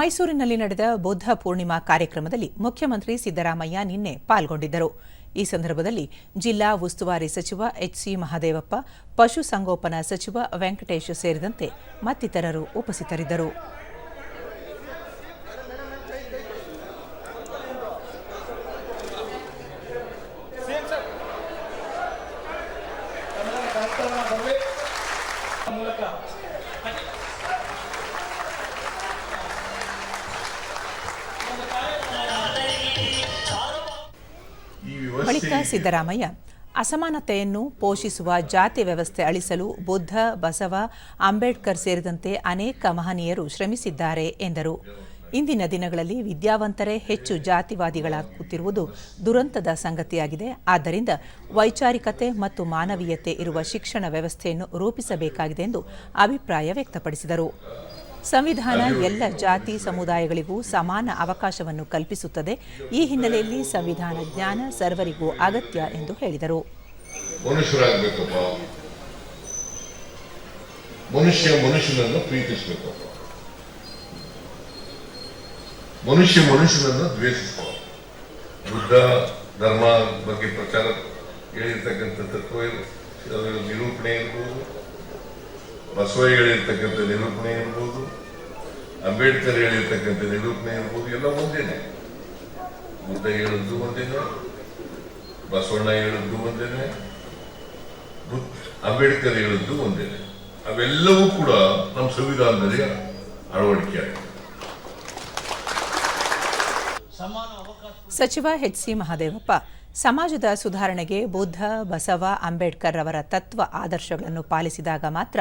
ಮೈಸೂರಿನಲ್ಲಿ ನಡೆದ ಬುದ್ಧ ಪೂರ್ಣಿಮಾ ಕಾರ್ಯಕ್ರಮದಲ್ಲಿ ಮುಖ್ಯಮಂತ್ರಿ ಸಿದ್ದರಾಮಯ್ಯ ನಿನ್ನೆ ಪಾಲ್ಗೊಂಡಿದ್ದರು. ಈ ಸಂದರ್ಭದಲ್ಲಿ ಜಿಲ್ಲಾ ಉಸ್ತುವಾರಿ ಸಚಿವ ಎಚ್ಸಿ ಮಹದೇವಪ್ಪ ಪಶುಸಂಗೋಪನಾ ಸಚಿವ ವೆಂಕಟೇಶ್ ಸೇರಿದಂತೆ ಮತ್ತಿತರರು ಉಪಸ್ಥಿತರಿದ್ದರು. ಬಳಿಕ ಸಿದ್ದರಾಮಯ್ಯ ಅಸಮಾನತೆಯನ್ನು ಪೋಷಿಸುವ ಜಾತಿ ವ್ಯವಸ್ಥೆ ಅಳಿಸಲು ಬುದ್ಧ ಬಸವ ಅಂಬೇಡ್ಕರ್ ಸೇರಿದಂತೆ ಅನೇಕ ಮಹನೀಯರು ಶ್ರಮಿಸಿದ್ದಾರೆ ಎಂದರು. ಇಂದಿನ ದಿನಗಳಲ್ಲಿ ವಿದ್ಯಾವಂತರೇ ಹೆಚ್ಚು ಜಾತಿವಾದಿಗಳಾಗುತ್ತಿರುವುದು ದುರಂತದ ಸಂಗತಿಯಾಗಿದೆ. ಆದ್ದರಿಂದ ವೈಚಾರಿಕತೆ ಮತ್ತು ಮಾನವೀಯತೆ ಇರುವ ಶಿಕ್ಷಣ ವ್ಯವಸ್ಥೆಯನ್ನು ರೂಪಿಸಬೇಕಾಗಿದೆ ಎಂದು ಅಭಿಪ್ರಾಯ ವ್ಯಕ್ತಪಡಿಸಿದರು. ಸಂವಿಧಾನ ಎಲ್ಲ ಜಾತಿ ಸಮುದಾಯಗಳಿಗೂ ಸಮಾನ ಅವಕಾಶವನ್ನು ಕಲ್ಪಿಸುತ್ತದೆ. ಈ ಹಿನ್ನೆಲೆಯಲ್ಲಿ ಸಂವಿಧಾನ ಜ್ಞಾನ ಸರ್ವರಿಗೂ ಅಗತ್ಯ ಎಂದು ಹೇಳಿದರು. ಮನುಷ್ಯ ಮನುಷ್ಯನನ್ನು ಪ್ರೀತಿಸಬೇಕಪ್ಪ ಮನುಷ್ಯ ಮನುಷ್ಯನನ್ನು ದ್ವೇಷಿಸಬೇಕು. ಬುದ್ಧ ಧರ್ಮ ಬಗ್ಗೆ ಪ್ರಚಾರ ಹೇಳಿರ್ತಕ್ಕಂಥ ತತ್ವ ನಿರೂಪಣೆ ಇರ್ಬೋದು. ಬಸವ ಹೇಳಿರ್ತಕ್ಕಂಥ ನಿರೂಪಣೆ ಇರ್ಬೋದು, ಅಂಬೇಡ್ಕರ್ ಹೇಳಿರ್ತಕ್ಕಂಥ ನಿರೂಪಣೆ ಇರ್ಬೋದು, ಎಲ್ಲ ಒಂದೇನೆ. ಬುದ್ಧ ಹೇಳಿದ್ದು ಒಂದೇನೆ, ಬಸವಣ್ಣ ಹೇಳಿದ್ದು ಒಂದೇನೆ ಅಂಬೇಡ್ಕರ್ ಹೇಳಿದ್ದು ಒಂದೇನೆ. ಅವೆಲ್ಲವೂ ಕೂಡ ನಮ್ಮ ಸಂವಿಧಾನದಲ್ಲಿ ಅಳವಡಿಕೆ ಆಗಿದೆ. ಸಚಿವ ಎಚ್ ಸಿ ಮಹಾದೇವಪ್ಪ, ಸಮಾಜದ ಸುಧಾರಣೆಗೆ ಬುದ್ಧ, ಬಸವ, ಅಂಬೇಡ್ಕರ್ ಅವರ ತತ್ವ ಆದರ್ಶಗಳನ್ನು ಪಾಲಿಸಿದಾಗ ಮಾತ್ರ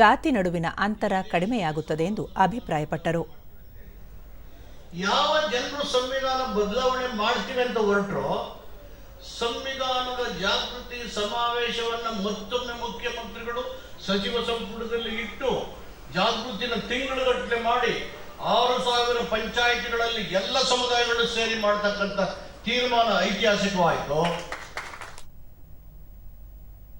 ಜಾತಿ ನಡುವಿನ ಅಂತರ ಕಡಿಮೆಯಾಗುತ್ತದೆ ಎಂದು ಅಭಿಪ್ರಾಯಪಟ್ಟರು. ಯಾವ ಜನರು ಸಂವಿಧಾನ ಬದಲಾವಣೆ ಮಾಡ್ತೀವಿ ಅಂತ ಹೊರಟರು, ಸಂವಿಧಾನದ ಜಾಗೃತಿ ಸಮಾವೇಶವನ್ನು ಮತ್ತೊಮ್ಮೆ ಮುಖ್ಯಮಂತ್ರಿಗಳು ಸಚಿವ ಸಂಪುಟದಲ್ಲಿ ಇಟ್ಟು ಜಾಗೃತಿನ ತಿಂಗಳುಗಟ್ಟಲೆ ಮಾಡಿ ಆರು ಸಾವಿರ ಪಂಚಾಯಿತಿಗಳಲ್ಲಿ ಎಲ್ಲ ಸಮುದಾಯಗಳು ಸೇರಿ ಮಾಡ್ತಕ್ಕಂಥ ತೀರ್ಮಾನ ಐತಿಹಾಸಿಕವಾಯಿತು.